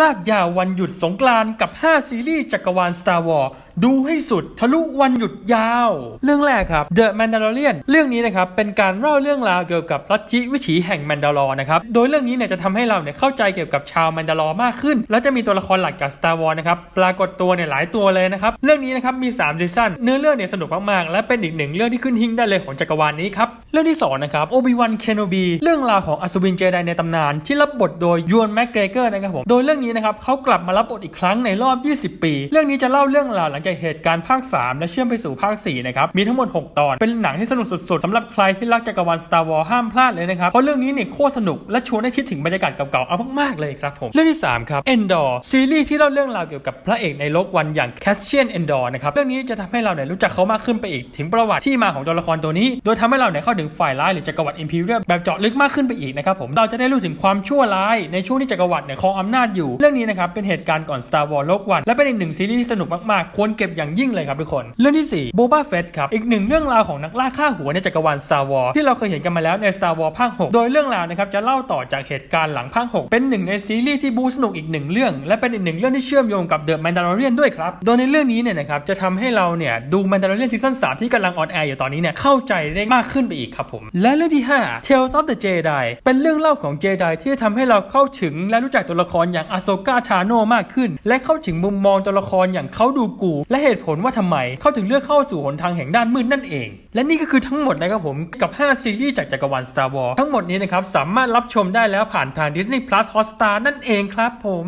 ลากยาววันหยุดสงกรานต์กับ 5 ซีรีส์จักรวาล Star Wars ดูให้สุดทะลุวันหยุดยาว เรื่องแรกครับ The Mandalorian เรื่องนี้นะครับเป็นการเล่าเรื่องราวเกี่ยวกับลัทธิวิถีแห่งแมนดาลอร์นะครับ โดยเรื่องนี้เนี่ยจะทำให้เราเนี่ยเข้าใจเกี่ยวกับชาวแมนดาลอร์มากขึ้น และจะมีตัวละครหลักจาก Star Wars นะครับปรากฏตัวเนี่ยหลายตัวเลยนะครับ เรื่องนี้นะครับมี3ซีซั่นเนื้อเรื่องเนี่ยสนุกมากๆ และเป็นอีกหนึ่งเรื่องที่ขึ้นหิ้งได้เลยของจักรวาลนี้ครับ เรื่องที่สองนะครับ Obi-Wan Kenobi เรื่องราวของอัศวินเจไดในตำนานที่รับบทโดยยวนแม g เกรเกอร์นะครับผมโดยเรื่องนี้นะครับเขากลับมารับบทอีกครั้งในรอบ 20 ปี เรื่องนี้จะเล่าเรื่องราวหลังจากเหตุการณ์ภาค 3 และเชื่อมไปสู่ภาค 4 นะครับ มีทั้งหมด 6 ตอน เป็นหนังที่สนุกสุดๆสำหรับใครที่รักจักรวาล Star Wars ห้ามพลาดเลยนะครับ เพราะเรื่องนี้เนี่ยโคตรสนุกและชวนให้คิดถึงบรรยากาศเก่าๆ เอามากๆเลยครับผม เรื่องที่ 3 ครับ Endor ซีรีส์ที่เล่าเรื่องราวเกี่ยวกับพระเอกในโลกวันอย่าง Cassian Endor นะครับ เรื่องนี้จะทำให้เราเนี่ยรู้จักเขามากขึ้นไปอีกถึงประวัติที่มาของตัวละครตัวนี้ โดยทำให้เราเนี่ยเข้าถึงฝ่ายร้ายหรือจักรวรรดิ Imperial แบบเจาะลึกมากขึ้นไปอีกนะครับผมเราจะได้รู้ถึงความชั่วร้ายในช่วงที่จักรวรรดิเนี่ยครองอำนาจอยูู่่ เรื่องนี้นะครับเป็นเหตุการณ์ก่อน Star Wars โลกวัน และเป็นอีกหนึ่งซีรีส์ที่สนุกมากๆ ควรเก็บอย่างยิ่งเลยครับทุกคน เรื่องที่ 4 Boba Fett ครับ อีกหนึ่งเรื่องราวของนักล่าฆ่าหัวในจักรวาล Star Wars ที่เราเคยเห็นกันมาแล้วใน Star Wars ภาค 6 โดยเรื่องราวนะครับจะเล่าต่อจากเหตุการณ์หลังภาค 6 เป็นหนึ่งในซีรีส์ที่บูสนุกอีกหนึ่งเรื่อง และเป็นอีกหนึ่งเรื่องที่เชื่อมโยงกับ The Mandalorian ด้วยครับ โดยในเรื่องนี้เนี่ยนะครับจะทำให้เราเนี่ยดู Mandalorian ซีซั่น3ที่กำลังออนแอร์อยู่ตอนนี้เนี่ยเข้าใจได้มากขึ้นไปอีกครับผม และเรื่องที่ 5 Tales of the Jedi เป็นเรื่องเล่าของ Jedi ที่จะทำให้เราเข้าถึงและรู้จักตัวละครอย่าง Ahsoka Tano มากขึ้น และเข้าถึงมุมมองตัวละครอย่างเขาดูกู และเหตุผลว่าทำไมเขาถึงเลือกเข้าสู่หนทางแห่งด้านมืดนั่นเอง และนี่ก็คือทั้งหมดนะครับผมกับ 5 ซีรีส์จากจักรวาล Star Wars ทั้งหมดนี้นะครับสามารถรับชมได้แล้วผ่านทาง Disney Plus Hotstar นั่นเองครับผม